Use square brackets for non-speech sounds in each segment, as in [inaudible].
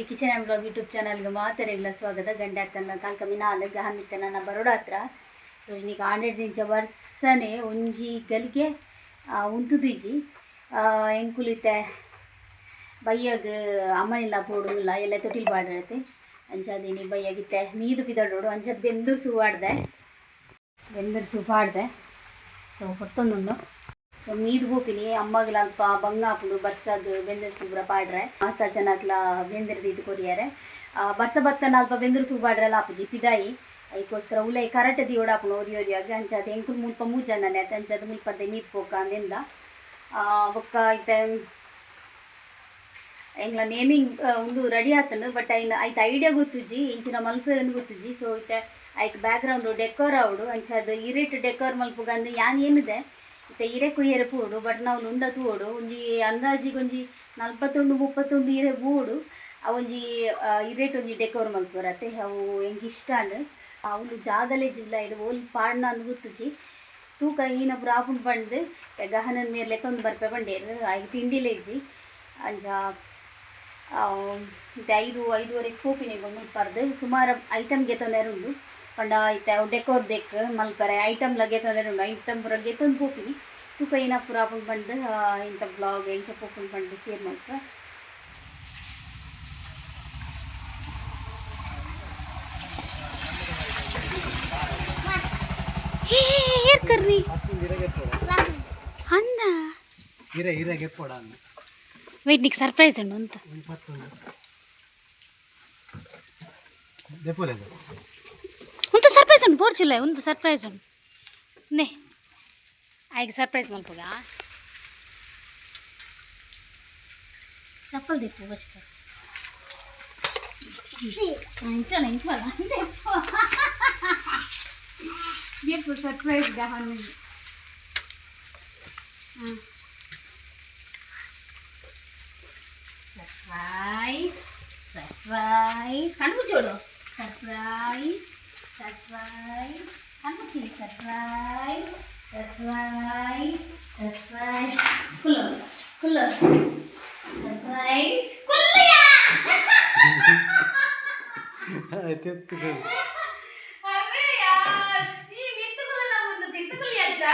ಎಂಕುಲಿ kitchen and blog YouTube ಚಾನಲ್ಗೆ ಮಾತರೆಗಳ ಸ್ವಾಗತ. ಗಂಟೆ ಅಕ್ಕನ ಮಿನ ಮಿನಾಲ್ ಹಮ್ಮಿತ್ತ ನನ್ನ ಬರೋಡ ಹತ್ರ. ಸೊ ಇನ್ನೀಗ ಹಂಡ್ರೆಡ್ ದಿಂಚ ವರ್ಷನೇ ಒಂಜಿ ಗಲಿಗೆ ಉಂತುದೀಜಿ ಎಂಕುಲಿತ್ತೆ ಬೈಯಾಗ ಅಮ್ಮನಿಲ್ಲ ಪೋಡುಲ್ಲ ಎಲ್ಲ ತೊಟ್ಟಿಲ್ ಬಾಡಿರತ್ತೆ ಅಂಚಾದೀನಿ ಬಯ್ಯಗಿತ್ತೆ ಮೀದು ಬಿದ್ದಾಡೋಡು ಅಂಚದ್ ಬೆಂದೂರು ಸೂ ಆಡ್ದೆ. ಬೆಂದೂರು ಸೂ ಪಾಡ್ದೆ. ಸೊ ಹೊತ್ತೊಂದು ಮೀದು ಹೋಗ್ತೀನಿ. ಅಮ್ಮಗ್ಲ ಅಲ್ಪ ಹಾಕೊಂಡು ಬರ್ಸದು ಬೆಂದ್ರ ಸುಬ್ರ ಪಾಡ್ರೆ. ಆತ ಜನಕ್ಲ ಬೆಂದಿರ್ದು ಇದು ಕೊರಿಯಾರೆ. ಬರ್ಸ ಬತ್ತನ ಅಲ್ಪ ಬೆಂದೂರು ಸೂ ಪಾಡ್ರಲ್ಲ ಆಪುಜಿ ಪಿದಾಯಿ ಅದಕ್ಕೋಸ್ಕರ ಉಲೈ ಕರೆಕ್ಟ್ ದಿಯೋಡಾಪುನು ಓರಿ ಆಗಿ ಅಂಚಾದ ಎಂಕುಲು ಮುಲ್ಪ ಮೂಜಣ್ಣನೆ ಅಂಚಾದ ಮುಲ್ಪದ್ದೆ ಮೀಟ್ ಪೋಕ ಅಂದಿಂದ. ಬೊಕ್ಕ ಇತ್ತೆ ಎಂಗ್ಲ ನೇಮಿಂಗ್ ಒಂದು ರೆಡಿ ಆತನು ಬಟ್ ಐನ್, ಐತ ಐಡಿಯಾ ಗೊತ್ತುಜಿ ಇಂಚಿನ ಮಲ್ಫೇರ್ ಅಂದ್ ಗೊತ್ತುಜಿ ಸೊ ಇತ್ತೆ ಐಕ್ ಬ್ಯಾಕ್ಗ್ರೌಂಡ್ ಡೆಕೋರ್ ಅವಡು ಅಂಚಾದ ಇರಿಟ್ ಡೆಕೋರ್ ಮಲ್ಪುಗ ಅಂದ್ ಯಾನ್ ಏನಿದೆ ಇರೆ ಕುಯ್ಯರೆ ಪೂಡು ಬಟ್ ನಾವು ನುಂಡ ತೂಡು ಒಂಜಿ ಅಂದಾಜಿಗೆ ಒಂಜಿ ನಲ್ಪತ್ತೊಂದು, ಮುಪ್ಪತ್ತೊಂದು ಇರೆ ಬೂಡು ಅವೊಂಜಿ ಇರೇಟ್ ಒಂಜಿ ಡೆಕೋರ್ ಮಲ್ಪುರತ್ತೆ ಅವು ಹೆಂಗೆ ಇಷ್ಟ ಅಂಡ್ ಅವಳು ಜಾಗಲೆ ಜಿಲ್ಲ ಇಡು. ಓಲ್ ಪಾಡ್ನ ಅಂದ್ ಗೊತ್ತುಜಿ ತೂಕ ಈನ ಪ್ರಾಪುನ್ ಬಂದು ಗಹನನ ಮೇಲೆ ಲೆಕ್ಕೊಂದು ಬರ್ಪೆ ಬಂಡೇರು ಆಗಿ ತಿಂಡಿಲೇ ಇಜ್ಜಿ. ಅಂಜ ಇತ್ತೆ ಐದು ಐದುವರೆಗೆ ಕೋಪಿನಿಗೆ ಮಲ್ಪರ್ದು ಪರ್ದು ಸುಮಾರು ಐಟಮ್ ಗೆತ್ತೊಂಡೆರುಂಡು ಪಂಡ ಇತ್ತೆ ಅವು ಡೆಕೋರ್ ದೆಕ್ ಮಲ್ಪರೆ ಐಟಮ್ಲ ಗೆತ್ತೊಂಡೆರುಂಡು ಐಟಮ್ ಪೂರ ಗೆತ್ತೊಂದು ಕೋಪಿನಿ. ತೂಕ ಏನ ಪೂರ ಆಪುನ್ ಪಂಡ್ ಆ, ಇಂಥ ಬ್ಲಾಗ್ ಎಂಚ ಪೋಪುನ್ ಪಂಡ್ ಶೇರ್ ಮಲ್ಪ ಏರ್ ಕರ್ರಿ ಅಂದ ಹಿರೆ ಹಿರೆಗೆ ಕೊಡ ಅನ್ನ ವೆಯ್ಟ್ నీకు ಸರ್ಪ್ರೈಸ್ ಉಂಡು ಅಂತ ಇಪ್ಪತ್ತೊಂದು ದೆಪ್ಪೋಲೆದು ಒಂದು ಸರ್ಪ್ರೈಸ್ ಉಂಟು ಪೋರ್ಚುಲ್ಲ ಒಂದು ಸರ್ಪ್ರೈಸ್ ಉಂಟು ನೇ ಆಯ್ಕೆ ಸರ್ಪ್ರೈಸ್ ಮಲ್ಪಗ ಚಪ್ಪಲ್ ದಿಪ್ಪು ಫಸ್ಟ್ ಇಂಚಲ್ಲ ಇಂಚಲ್ಲ ದಿಪ್ಪು ಸರ್ಪ್ರೈಸ್ ಗಹನ್ ಹಾಂ ಸರ್ಪ್ರೈಸ್ ಸರ್ಪ್ರೈಸ್ ಕಣ್ಣು చూడు surprise That's right. That's right. Kulo. Kulo. That's right. Kulya! అరే తిట్టుకులు అరే యార్ ఈ విత్తుకుల ముందు తిట్టుకులు ఎంత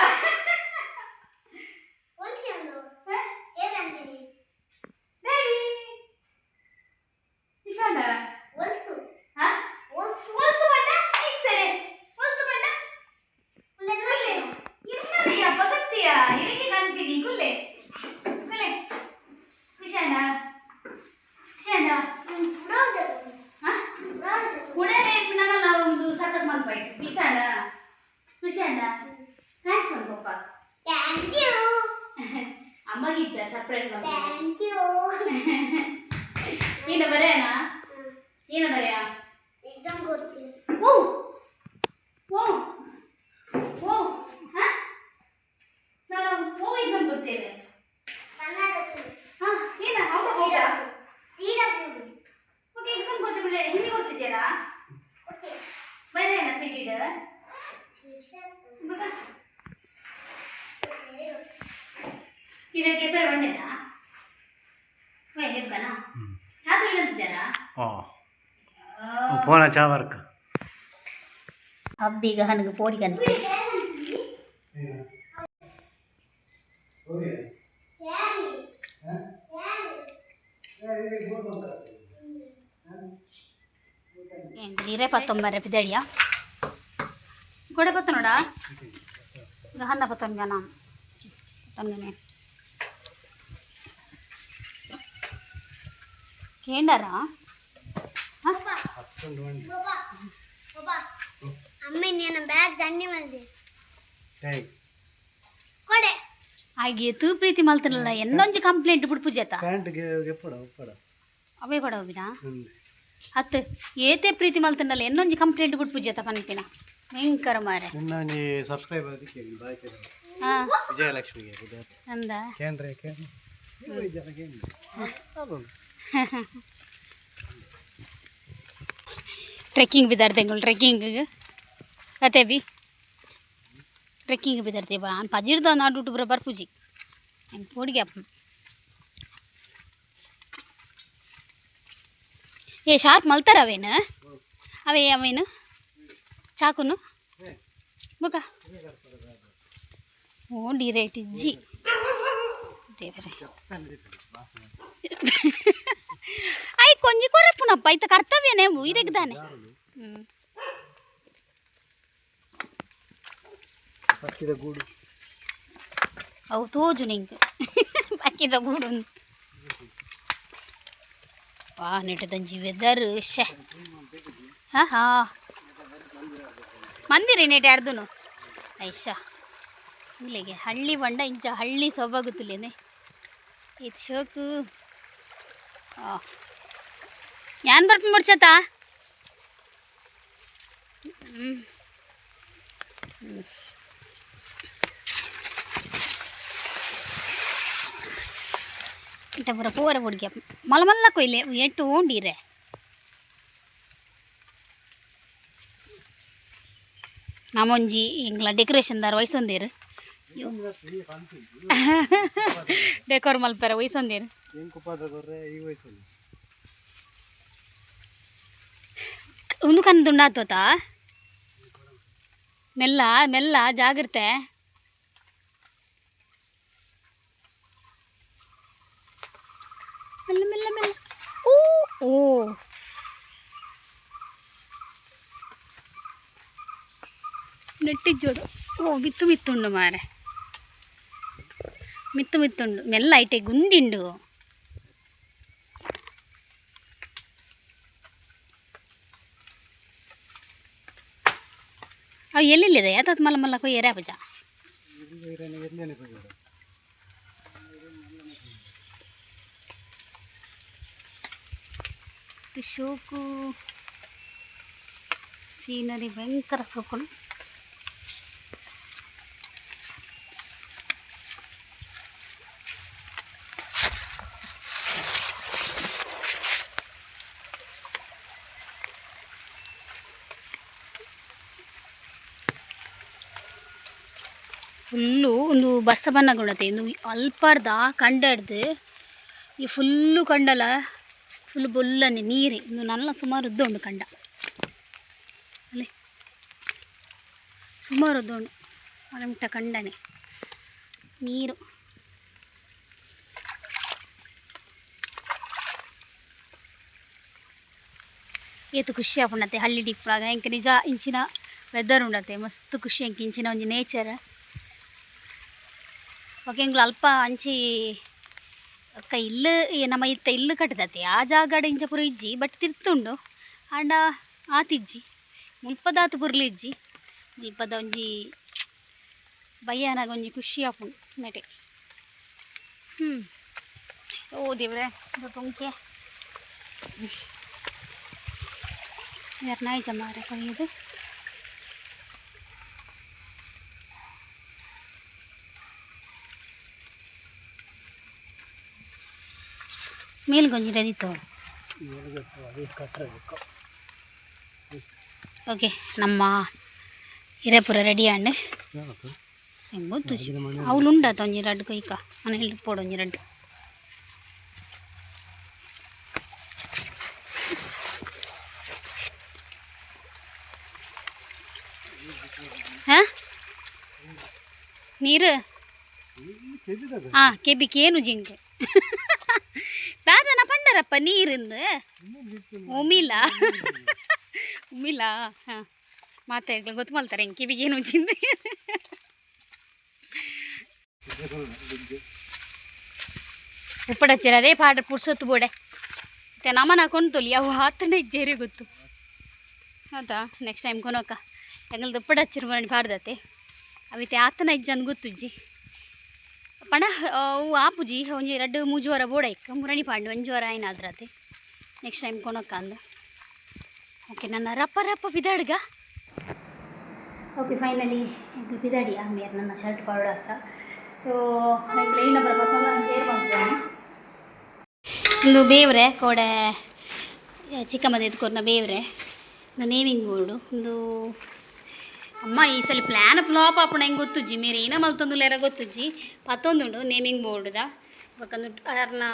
ಮಲ್ಪ ನೀನು ಬರೆಯನಾ ಏನು ಬರೆಯ ಓ ಓ ಓ ಹಾ ನಾವು ಓ ಎಕ್ಸಾಮ್ ಕೊಡ್ತೇವೆ ಹಾ ಏನ ಹೌದಾ ಹೌದಾ ಓಕೆ ಎಕ್ಸಾಮ್ ಕೊಡ್ತೇವೆ ಹಿಂದಿ ಕೊಡ್ತಿದ್ದೀರಾ ಬರೆಯನ ಸೀಟಿಡ್ ಬಕ ಇದಕ್ಕೆ ಪೇಪರ್ ಬಂಡೆನಾ ವೈ ಹೆಬ್ಬನಾ ಚಾತುಳಿ ಅಂತಿದ್ದಾರಾ ಓ ಫೋನ ಚಾವರ್ಕ ಹಬ್ಬಿಗ ಹನಗ ಪೋಡಿಗಂತೆ ನೀರೇ ಪತ್ತೊಂಬರೆ ಪಿದಡಿಯ ಗೋಡೆ ಪತ್ತ ನೋಡ ಈಗ ಹನ್ನ ಪತ್ತೊಂದು ಜನ ಪತ್ತೊಂದು ಕೇಂಡಾರಾ ಹತ್ತೊಂದು ಮಂದಿ ಅಮ್ಮ నేను బ్యాగ్ జండి మళ్ళీ ಹೇಗೆ ಕೊಡೆ ಹಾಗೆ ತೂ ಪ್ರೀತಿ ಮಲ್ತನಲ್ಲ ಎನ್ನೊಂಜಿ ಕಂಪ್ಲೇಂಟ್ ಬಿಡು ಪೂಜೆತ ಪ್ಯಾಂಟ್ಗೆ ಎಪ್ಪಡ ಉಪ್ಪಡ ಅವೇ ಪಡ ಹೋಗಿನ ಹ್ಞೂ ಹತ್ತು ಏತೆ ಪ್ರೀತಿ ಮಲ್ತನಲ್ಲ ಎನ್ನೊಂಜಿ ಕಂಪ್ಲೇಂಟ್ ಬಿಡು ಪೂಜೆತ ಪನ್ಪಿನ ಭಯಂಕರ ಮಾರೆ ನಿನ್ನ ನೀ ಸಬ್ಸ್ಕ್ರೈಬ್ ಅದಕ್ಕೆ ಬಾಯ್ ಕೇಳ ಹಾ ವಿಜಯಲಕ್ಷ್ಮಿಗೆ ಇದು ಅಂದ ಕೇಂದ್ರ ಕೇಂದ್ರ ವಿಜಯ ಕೇಂದ್ರ ಅದು ಟ್ರೆಕ್ಕಿಂಗ್ ಬಿದ್ದಾರ್ದೆ ಎಂಗಳು ಟ್ರೆಕ್ಕಿಂಗ್ ಕತೆ ಬಿ ಟ್ರೆಕ್ಕಿಂಗ್ ಬಿದ್ದಾರ್ದೆ ಬಾ ಅನ್ ಪಜಿರ್ದ ನಾಡು ಬರ ಬರ್ಪುಜಿ ಏನು ಪೋಡಿಗೆ ಅಪ್ಪ ಏ ಶಾರ್ಪ್ ಮಲ್ತಾರ ಅವೇನು ಅವೇ ಅವೇನು ಚಾಕುನು ಮುಖ ಓ ಡಿರೇಟ್ ಇಜ್ಜಿ ದೇವ್ರೆ ಅಯ್ಯ [laughs] ಕೊಂಜಿ ಕೊರಪ್ಪುನಪ್ಪ ಇತ್ತ ಕರ್ತವ್ಯನೇ ಇರಗ್ದಾನೆ ಹ್ಞೂ ಹತ್ತಿದ ಗೂಡು. ಅವು ತೋಜು ನಿಂಗೆ. [laughs] ಬಾಕಿದ ಗೂಡು. ವಾ ನೆಟ್ಟದಂಜಿ ವೆದರ್ ಶೇ. ಹಾ ಹಾ. ಮಂದಿರಿ ನೆಟ್ ಯಾರ್ದುನು? ಐಷಾ ಇಲ್ಲಿಗೆ ಹಳ್ಳಿ ಬಂಡ ಇಂಚ ಹಳ್ಳಿ ಸೊಬಗುತ್ತಲೇನೆ ಇದು ಶೋಕು ಆ ಯಾನ್ ಬರ್ಪ ಮುಡ್ಸತಾ ಹ್ಞೂ ಇಟ್ಟ ಬರ ಪೂರ ಹುಡುಗಿ ಮಲ್ಲ ಮಲ್ಲ ಕೊಯ್ಲೆ ಎಟ್ಟು ಉಂಡಿರೆ ಮಾಮೊಂಜಿ ಇಂಗ್ಲ ಡೆಕೋರೇಷನ್ ದಾರ ವಯಸ್ಸೊಂದೇರು ಡೆಕೋರ್ ಮಲ್ಪರ ವಯಸ್ಸೊಂದೇನು ಒಂದು ಕಣ್ಣು ದುಂಡಾತೋತ ಮೆಲ್ಲ ಮೆಲ್ಲ ಜಾಗ್ರತೆ ಮೆಲ್ಲ ಮೆಲ್ಲ ಮೆಲ್ಲ. ಓ. ಓ ನೆಟ್ಟಿಜ್ಜೋಡು ಓ ಬಿತ್ತು ಬಿತ್ತುಂಡು ಮಾರೆ ಮಿತ್ತು ಮಿತ್ತುಂಡು ಮೆಲ್ಲ ಐಟೆ ಗುಂಡಿಂಡು ಅವು ಎಲ್ಲೆಲ್ಲಿದೆ ಯಾತತ್ ಮಲ್ಲ ಮಲ್ಲ ಕೊಯ್ಯರೆ ಅಪ್ಪಜ ಇಲ್ಲಿ ಇರೇನೆ ಎಲ್ಲೇನೆ ಹೋಗಿದ್ದು ಶೋಕು ಸೀನರಿ ಭಯಂಕರ ಸೊಪ್ಪು ಫುಲ್ಲು ಒಂದು ಬಸವನ ಗುಣತೆ ಒಂದು ಅಲ್ಪಾರ್ದ ಕಂಡಡ್ದು ಈ ಫುಲ್ಲು ಕಂಡಲ, ಫುಲ್ ಬೊಲ್ಲನೆ, ನೀರೆ ಇನ್ನು ನಲ್ಲ ಸುಮಾರು ಉದ್ದುಂಡು ಕಂಡ. ಅಲ್ಲೇ ಸುಮಾರು ಉದ್ದುಂಡು ಅರಮಿಟ್ಟ ಕಂಡನೆ, ನೀರು. ಏತು ಖುಷಿ ಆಪುಂಡತೆ, ಹಳ್ಳಿ ಡಿಪ್ಪಾಗ ಎಂಕ ನಿಜ ಇಂಚಿನ ವೆದರ್ ಉಂಡತೆ, ಮಸ್ತ್ ಖುಷಿ ಎಂಕ ಇಂಚಿನ ಒಂಜಿ ನೇಚರ್ ಒಕೆಂಗ್ಲು ಅಲ್ಪ ಅಂಚಿ, ಅಕ್ಕ ಇಲ್ಲು ನಮ್ಮ ಇತ್ತ ಇಲ್ಲು ಕಟ್ಟದತ್ತೆ ಆ ಜಾಗಡ ಇಂಚ ಪುರ ಇಜ್ಜಿ ಬಟ್ ತಿರ್ತುಂಡು. ಆಂಡ ಆತಿಜ್ಜಿ ಮುಲ್ಪದಾತು ಪುರ್ಲು ಇಜ್ಜಿ. ಮುಲ್ಪದ ಒಂಜಿ ಬಯ್ಯನಾಗ ಒಂಜಿ ಖುಷಿ ಆಪುಂಡು ನೆಟೆ. ಹ್ಞೂ ಓ ದೇವ್ರೆ ಪೊಂಕೆ ಯಾರು ನಾಯಿ ಮಾರೆ ಕೊಯ್ಯೋದು. ಮೇಲ್ಗೊಂಜಿ ರದಿತ್ತು ಎಲ್ಲಿಗೆ ಅದು ಕಟ್ಟಬೇಕು ಓಕೆ ನಮ್ಮ ಹಿರೇಪುರ ರೆಡಿ ಆಂಡ್ ಯಾವತ್ತು ಹೆಂಗೆ ಗೊತ್ತು ಇದು ಮನೆ ಅವಳು ಉಂಡಾತ ಒಂಜಿ ರಡ್ಡು ಕೊಯ್ಕ ಮನೇಲಿ ಪೋಡು ಒಂಜಿ ರಡ್ಡು ಹಾಂ ನೀರು ಕೆಜಿದಾಗ ಹಾಂ ಕೆಬಿಕೇನು ಜಿಂಕೆ ನೀರಿಂದು ಉಮಿಲ. ಉಮಿಲ, ಹಾಂ. ಮಾತಾಡ್ಲ ಗೊತ್ತು ಮಲ್ತಾರೆ ಕಿವಿಗೆ ಏನು ಜಿಂದು ಉಪ್ಪಡಚ್ಚಿರ, ಅದೇ ಪಾಡ್ರ ಪುಡ್ಸೊತ್ತು ಬೋಡೆ. ಮತ್ತೆ ನಮ್ಮನ ಕೊಂಡ್ತೊಲಿ ಅವು ಆತನೇ ಜೇರಿ ಗೊತ್ತು. ಹೌದಾ? Next time ಕೊನೋಕ. ಹೆಂಗಲ್ದು ಉಪ್ಪಡಚ್ಚಿರ ಮಾಡಿ ಪಾಡ್ದತೆ. ಅವಿತೆ ಆತನ ಗೊತ್ತು ಗೊತ್ತುಜ್ಜಿ. ಪಣ ಆಪುಜಿ, ಒಂಜಿ ಎರಡು ಮೂಜುವರ ಬೋಡ ಇಕ್ಕ ಮುರಣಿ ಪಾಂಡು ಒಂಜುವರ ಏನಾದ್ರತೆ ನೆಕ್ಸ್ಟ್ ಟೈಮ್ ಕೊನೋಕ ಅಂದ. ಓಕೆ ನನ್ನ ರಪ್ಪ ರಪ್ಪ ಬಿದಾಡ್ಗ ಓಕೆ ಫೈನಲಿ ಇದು ಬಿದಾಡಿ ಆಮೇಲೆ ನನ್ನ ಶರ್ಟ್ ಪಾಡು ಹತ್ರ. ಸೊ ಲೈನ್ ಒಂದು ಬೇವ್ರೆ, ಕೋಡೆ ಚಿಕ್ಕಮ್ಮದ ಎದ್ಕೊರ್ನ ಬೇವ್ರೆ. ಒಂದು ನೇಮಿಂಗ್ ಬೋರ್ಡು ಒಂದು ಅಮ್ಮ, ಈ ಸಲ ಪ್ಲ್ಯಾನ್ ಫ್ಲಾಪ್ ಆಪುಣ ಹೆಂಗೆ ಗೊತ್ತುಜ್ಜಿ ಮೇರೆ ಏನ ಮಲ್ತೊಂದುಲ್ಲೇರ ಗೊತ್ತುಜ್ಜಿ ಪತ್ತೊಂದುಂಡು ನೇಮಿಂಗ್ ಬೋರ್ಡ್ದ ಬೊಕಂದು ಅರ್ನ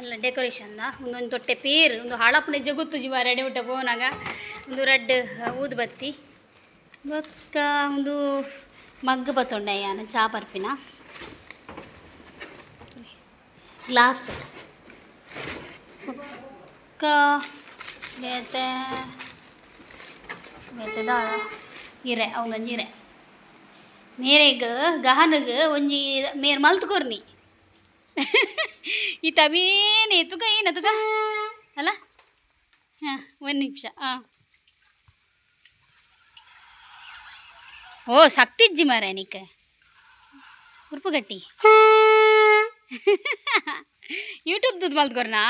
ಎಲ್ಲ ಡೆಕೋರೇಷನ್ದ ಒಂದೊಂದು ತೊಟ್ಟೆ ಪೇರು, ಒಂದು ಹಳಪನೆ ಜಗುತ್ತುಜಿ ಬಾ ರೆಡಿ ಬಿಟ್ಟ ಪೋನಾಗ. ಒಂದು ರೆಡ್ ಊದುಬತ್ತಿ ಬೊಕ್ಕ ಒಂದು ಮಗ್ಗ ಬತ್ತೊಂಡೆ ಯಾನ ಚಾ ಬರ್ಪಿನ ಗ್ಲಾಸ್. ಬೊಕ್ಕ ಬೇತೆ ಬೇತೆದ ಇರೆ ಅವನೊಂದು ಇರೆ. ಮೇರೆಗ ಗಹನಗ್ ಒಂಜಿ ಮೇರ್ ಮಲ್ತ್ಕೊರ್ನಿ ಈ ತಬೇನೆ ತುಗ ಏನ ತುಗ? ಅಲ್ಲ? ಹಾಂ, ಒಂದು ನಿಮಿಷ ಹಾಂ ಓ ಸಕ್ತಿಜ್ಜಿ ಮಾರ ನಿಕ್ಕ. ಉರ್ಪುಗಟ್ಟಿ ಯೂಟ್ಯೂಬ್ ದುಡ್ಡು ಮಲ್ತ್ಕೊರ್ನಾ?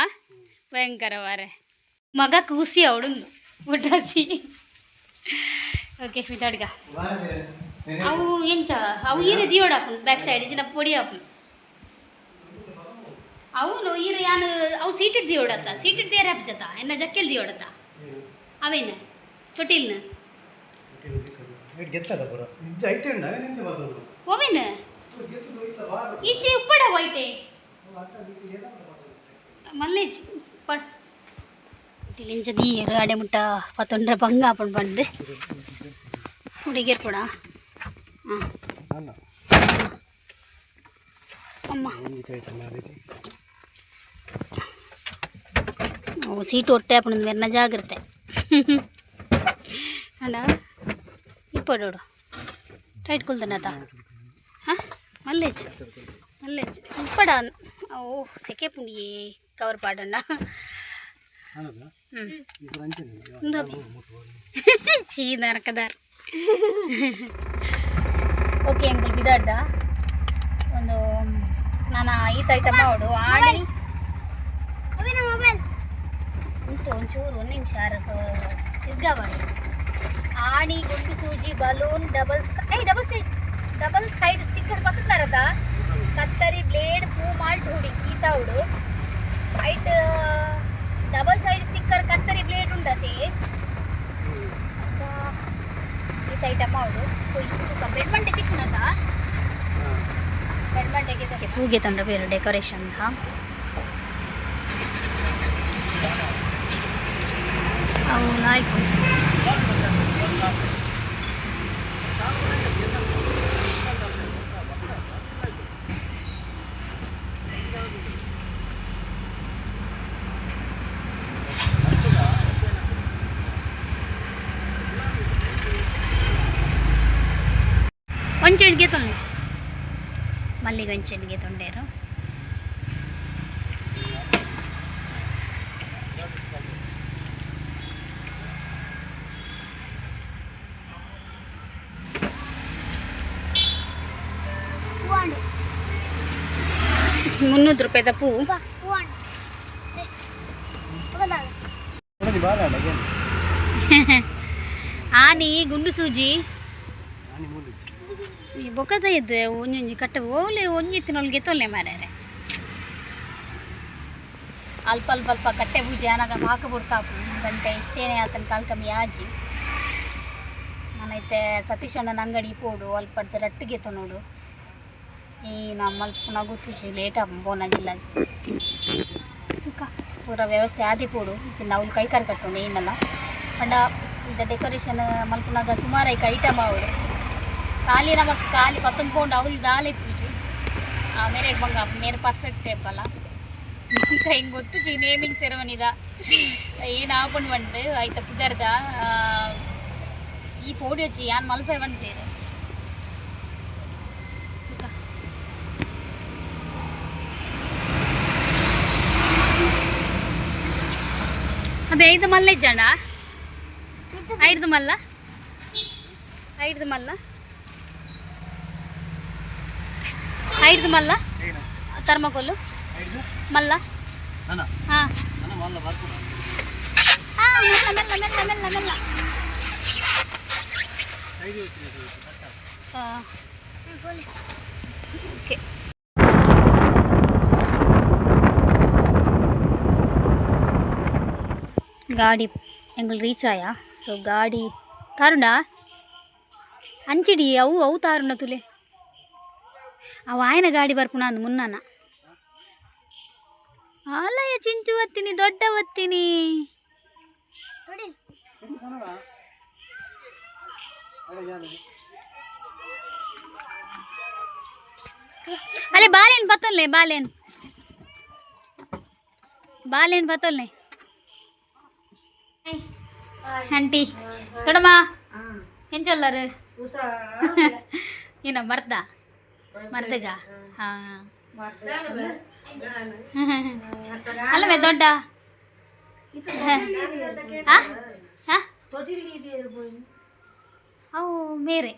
ಭಯಂಕರ ವಾರೆ ಮಗ ಕೂಸಿ ಅವಳು ಊಟಾಸಿ ಓಕೆ ವಿದಾಡ್ಗ ಅವು ಎಂಚ ಅವು ಈರೆ ದಿಯೋಡ ಆಪುಂಡು ಬ್ಯಾಕ್ ಸೈಡ್ ಚಿನ್ನ ಪೊಡಿ ಆಪುಂಡು అవును ఈర యాను అవు సీటెడ్ దియోడత సీటెడ్ దేర్ హబ్జత ఎన్న జక్కెల్ దియోడత ಅವೇನ ತೊಟ್ಟಿಲ್ನ ಗೆತ್ತದ ಪುರ ನಿಜ ಐತೆ ಉಂಡ ನಿಂತ ಬರ್ತದೆ ಓವೇನ ಈಚೆ ಉಪ್ಪಡ ವೈಟೆ ಮಲ್ಲೇಜ್ ಪಡ್ ಟಿಲಿಂಚ ನೀರು ಅಡೆ ಮುಟ್ಟ ಪತ್ತೊಂಡ್ರ ಬಂಗ ಹಾಕೊಂಡು ಬಂದು ಹುಡುಗಿಯರು ಕೂಡ ಹಾಂ ಅಲ್ಲ ಅಮ್ಮ ಒಂದು ಚೈತನ್ಯ ರೀತಿ ಓ ಸೀಟು ಹೊಟ್ಟೆ ಹಾಕೊಂಡು ಮೆರ್ನ ಜಾಗ್ರತೆ ಅಣ್ಣ ಇಪ್ಪಡೋಡು ಟೈಟ್ ಕುಲ್ದನತ ಹಾಂ ಮಲ್ಲೇಜ್ ಮಲ್ಲೇಜ್ ಇಪ್ಪಡ ಓ ಸೆಕೆ ಪುಂಡಿಯೇ ಕವರ್ ಪಾಡಣ್ಣ ಸೀದಾ ನರಕದಾರ್. Okay uncle ಬಿದಾಡ್ದ? ಒಂದು ನಾನು ಈತ ಐಟಮ್ ಮಾಡು. ಆಡಿ ಅವೇನ ಮೊಬೈಲ್ ಉಂಟು ಒಂಚೂರು ಒಂದು ನಿಮಿಷ ತಿರ್ಗಾಬಾರ್ದು ಆಡಿ ಗುಂಡು ಸೂಜಿ balloon double A double size. Double side sticker ಬರ್ತದಾರದ ಕತ್ತರಿ ಬ್ಲೇಡ್ ಪೂ ಮಾಲ್ಟ್ ಹುಡಿ ಕೀತಾವುಡು ಹೈಟ್ ಡಬಲ್ ಸೈಡ್ ಸ್ಟಿಕ್ಕರ್ ಕತ್ತರಿ ಬ್ಲೇಡ್ ಉಂಡತಿ ಈತ ಐಟಮ್ ಅವಳು ಬೆಡ್ ಮಂಟೆ ತಿಕ್ಕನದ ಬೆಡ್ ಮಂಟೆಗೆ ಪೂಗೆ ತಂಡ ಬೇರೆ ಡೆಕೋರೇಷನ್ అవునా ಒಂಚೆಡ್ಗೆ ಮಲ್ಲಿಗೆ ಒಂಚೆಡ್ಗೆ ತೊಂಡೇರು ಹೂವಾಂಡು ಮುನ್ನೂರು ರೂಪಾಯಿದ ಪೂ ಬಾ ಹೂವಾಂಡು ಹೋಗದಾಗ ನೋಡಿ ಬಾಲ ಅಲ್ಲ ಏನು ಆನಿ ಗುಂಡು ಸೂಜಿ ನಾನಿ ಮೂಲಿ ಈ ಬೊಕ್ಕದ ಇದ್ದು ಒಂಜೊಂಜಿ ಒಂಜಿ ಕಟ್ಟ ಓಲೆ ಒಂಜಿ ತಿನ್ನೊಲ್ಗೆ ತೊಲ್ಲೆ ಮಾರ್ಯಾರೆ ಅಲ್ಪ ಅಲ್ಪ ಅಲ್ಪ ಕಟ್ಟೆ ಪೂಜೆ ಅನಾಗ ಹಾಕ ಬಿಡ್ತಾಪು ಗಂಟೆ ಇತ್ತೇನೆ ಆತನ ಕಾಲ್ ಕಮ್ಮಿ ಆಜಿ. ನಾನೈತೆ ಸತೀಶ್ ಅಣ್ಣನ ಅಂಗಡಿ ಪೋಡು, ಅಲ್ಪ ರಟ್ಟಿಗೆ ನೋಡು ಈ ನಮ್ಮ ಅಲ್ಪ ನಗುತ್ತು ಲೇಟ್ ತುಕ, ಪೂರ ವ್ಯವಸ್ಥೆ ಆದಿ ಪೋಡು. ಚಿನ್ನ ಕೈ ಕಾರ್ ಕಟ್ಟು ಏನಲ್ಲ ಪಂಡ ಇದು ಡೆಕೋರೇಷನ್ ಮಲ್ಪನಾಗ ಸುಮಾರು ಐಕ ಐಟಮ್ ಅವಳು ಕಾಲಿ नमक खाली पतंग पौंड ಅವ್ರು ದಾಲ್ ಇತ್ತು ಆಮೇಲೆ ಬಂಗ, ಮೇರೆ ಪರ್ಫೆಕ್ಟ್ ಟೇಪ್ ಅಲ್ಲ. [laughs] ಈಗ ಹಿಂಗೆ ಗೊತ್ತು ಜಿ ನೇಮಿಂಗ್ ಸೆರೆಮನಿದ ಏನು ಆಪಣ್ ಬಂದು ಆಯ್ತ, ಪುದರ್ದ. ಈ ಪೋಡಿ ಹಚ್ಚಿ ಯಾನ್ ಮಲ್ಪೆ ಬಂದೇರು ಅದೇ ಐದು ಮಲ್ಲ ಇಜ್ಜಣ್ಣ? ಐದು ಮಲ್ಲ? ಐದು ಮಲ್ಲ? ಐದು ಮಲ್ಲ? ಥರ್ಮಕೋಲು ಮಲ್ಲ? ಹಾಂ. ಓಕೆ. ಗಾಡಿ ಎಂಗಲ್ ರೀಚ್ ಆಯಾ? ಸೊ ಗಾಡಿ ತಾರುಣ ಅಂಚಿಡಿ ಅವು ಅವು ತಾರುಣ ತುಲೆ? ಅವು ಆಯನ ಗಾಡಿ ಬರ್ಪುಣ ಅಂದ್ ಮುನ್ನನ ಆಲಯ ಚಿಂಚು ಒತ್ತೀನಿ ದೊಡ್ಡ ಒತ್ತೀನಿ ನೋಡಿ ಅಲ್ಲೇ ಬಾಲೇನ್ ಬತ್ತಲ್ಲೆ ಬಾಲೇನ್ ಬಾಲೇನ್ ಬತ್ತಲ್ಲೆ ಆಂಟಿ ದೊಡಮ್ಮ ಏನ್ ಚೊಲ್ಲರು ಏನ ಮರ್ದ ಮರ್ದಗ? ಹಾ. ಅಲ್ಲವೇ ದೊಡ್ಡ? ಅವು ಮೇರೆ.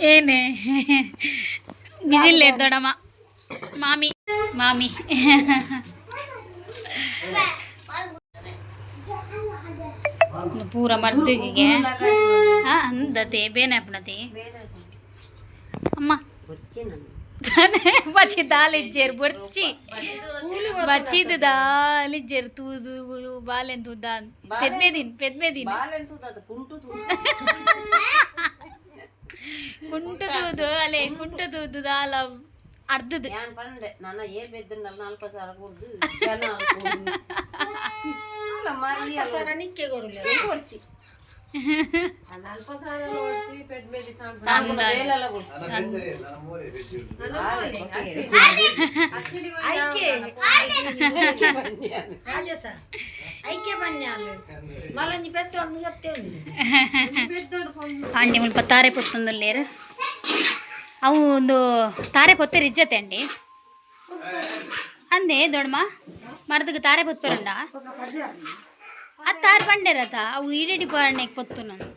ಏನೇ? ಬಿಸಿಲ್ಲೇ ದೊಡಮ್ಮ ಮಾಮಿ. ಮಾಮಿ. પૂરા મરતી ગયા હા અંદર તે બેન આપણા તે અમ્મા તને પછી દાલ ఇచ్చారు బొచ్చి బచ్చిది దాల్ ఇచ్చారు తూదు బాలెంతు దాన్ పెద్మేదిన్ పెద్మేదిన్ బాలెంతు దాత కుంటు తూదు కుంటు తూదు అలే కుంటు తూదు దాలవ్ அடுத்தது ஏன் பண்ணல நான் ஏர் பேத்து நல்ல நாள் பச அழகூடுது పండి ముల్ప తారే పుట్టిందో లేరు ಅವು ಒಂದು ತಾರೆ ಪೊತ್ತೆ ರಿಜ್ಜತೆ ಅಂಡಿ ಅಂದೆ ದೊಡ್ಮ ಮರದಕ್ಕೆ ತಾರೆ ಪೊತ್ತರಂಡ ಆ ತಾರೆ ಪಂಡೆ ರಥ ಅವು ಈಡೇಡಿ ಪಣ್ಣೆಗೆ ಪೊತ್ತು ನಾನು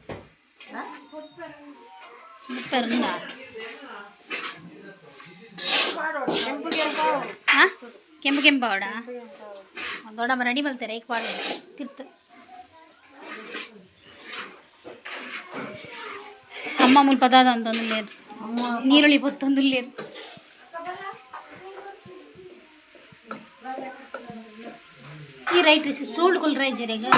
ಪರುಂದ ಕೆಂಪು ಕೆಂಪಾವಡ ದೊಡ್ಡಮ್ಮ ರೆಡಿ ಮಲ್ತಾರೆ ಈಗ ಪಾಡ ತಿರ್ತು ಮುಲ್ ಪದಾದ పదార్థం లేదు అంత లేరు నీరుళి పొత్తుంది లేరు ఈ రైట్ చూడుకులు రైట్ జరేగా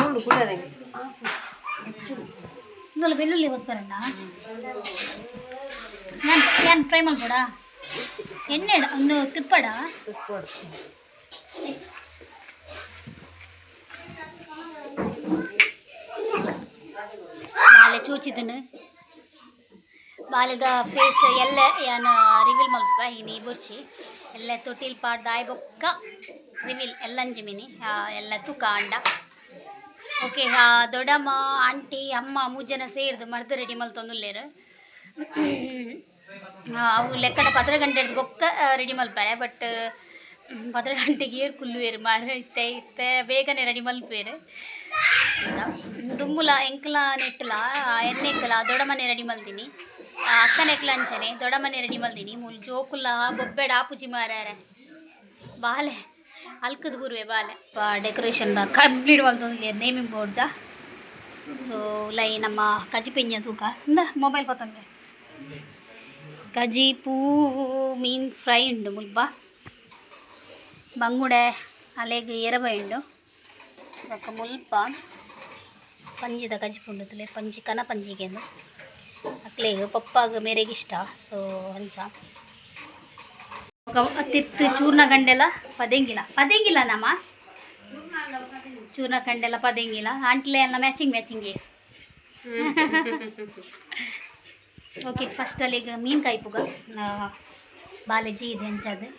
ఇందులో వెల్లుల్లి పొత్తారండ ನಾನು ಏನು ಫ್ರೈ ಮಾಡ್ಬೋಡ ಎಣ್ಣೆ ಒಂದು ತಿಪ್ಪಡ ಬಾಳೆ ಬಾಲೆದ ಫೇಸ್ ಎಲ್ಲ ಏನು ರಿವೀಲ್ ಮಲ್ಪ ಇನಿ ಬುರ್ಚಿ. ಎಲ್ಲ ತೊಟ್ಟಿಲ್ ಪಾಡ್ ದಾಯ್ ಬೊಕ್ಕ ರಿವೀಲ್ ಎಲ್ಲಂಜಿ ಮಿನಿ ಎಲ್ಲ ತೂಕ ಅಂಡ. ಓಕೆ ದೊಡ್ಡಮ್ಮ, ಆಂಟಿ, ಅಮ್ಮ ಮೂಜನ ಸೇರ್ದು ಮರ್ದು ರೆಡಿ ಮಲ್ತೊಂದುಲ್ಲೇರು ಅವು ಲೆಕ್ಕಡ ಪದ್ರ ಗಂಟೆ ಹಿಡ್ದು ಬೊಕ್ಕ ರೆಡಿ ಮಲ್ಪಾರೆ ಬಟ್ ಪದ್ರ ಗಂಟೆಗೆ ಏರ್ ಕುಲ್ಲುವೇರು ಮಾರ, ಇತ್ತೆ ಇತ್ತೆ, ಬೇಗನೆ ರೆಡಿ ಮಲ್ಪೇರು ದುಮ್ಮುಲ ಎಂಕಲ ನೆಟ್ಟಲ ಎಣ್ಣೆ ಎಕ್ಕಲ ದೊಡ್ಡಮನೆ ರೆಡಿ ಮಲ್ತೀನಿ ಆ, ಅಕ್ಕನ ಎಕ್ಲ ಅಂಚನೆ ದೊಡ್ಡಮನೆ ರೆಡಿ ಮಲ್ತೀನಿ ಮುಲ್ ಜೋಕುಲ ಬೊಬ್ಬೆಡ ಪೂಜಿ ಮಾರಾರೆ ಬಾಲೆ ಅಲ್ಕದ ಗುರುವೆ ಬಾಲೆ. ಡೆಕೋರೇಷನ್ದ ಕಂಪ್ಲೀಟ್ ಮಲ್ತೊಂದು ನೇಮಿಂಗ್ ಬೋರ್ಡ್ದ ಸೊ ಲೈ ನಮ್ಮ ಕಜಿಪೆಂಜ ತೂಕ. ಇಂದ ಮೊಬೈಲ್ ಪತ್ತೊಂದೆ ಕಜಿ ಪೂ ಮೀನ್ ಫ್ರೈ ಉಂಡು ಮುಲ್ಪ ಬಂಗುಡೆ ಅಲೆಗ್ ಎರಬ ಉಂಡು. ಮುಲ್ಪ ಪಂಜಿದ ಕಜಿ ಪುಂಡುತ್ತಲೆ ಪಂಜಿ ಕನ ಮಕ್ಕಳಿಗೆ ಪಪ್ಪಾಗ ಮೇರೆಗೆ ಇಷ್ಟ. ಸೊ ಅಂಚ ತಿರ್ತು ಚೂರ್ಣ ಗಂಡೆಲ್ಲ ಪದೆಂಗಿಲ್ಲ ಪದೆಂಗಿಲ್ಲ ನಮ್ಮ? ಚೂರ್ಣ ಗಂಡೆಲ್ಲ ಪದೆಂಗಿಲ್ಲ ಆಂಟ್ಲೆ ಎಲ್ಲ ಮ್ಯಾಚಿಂಗ್ ಮ್ಯಾಚಿಂಗ್ ಓಕೆ ಫಸ್ಟಲ್ಲಿ [laughs] ಈಗ ಮೀನು ಕಾಯ್ಪುಗ ಬಾಲಾಜಿ ಇದೆ ಅಂಚದು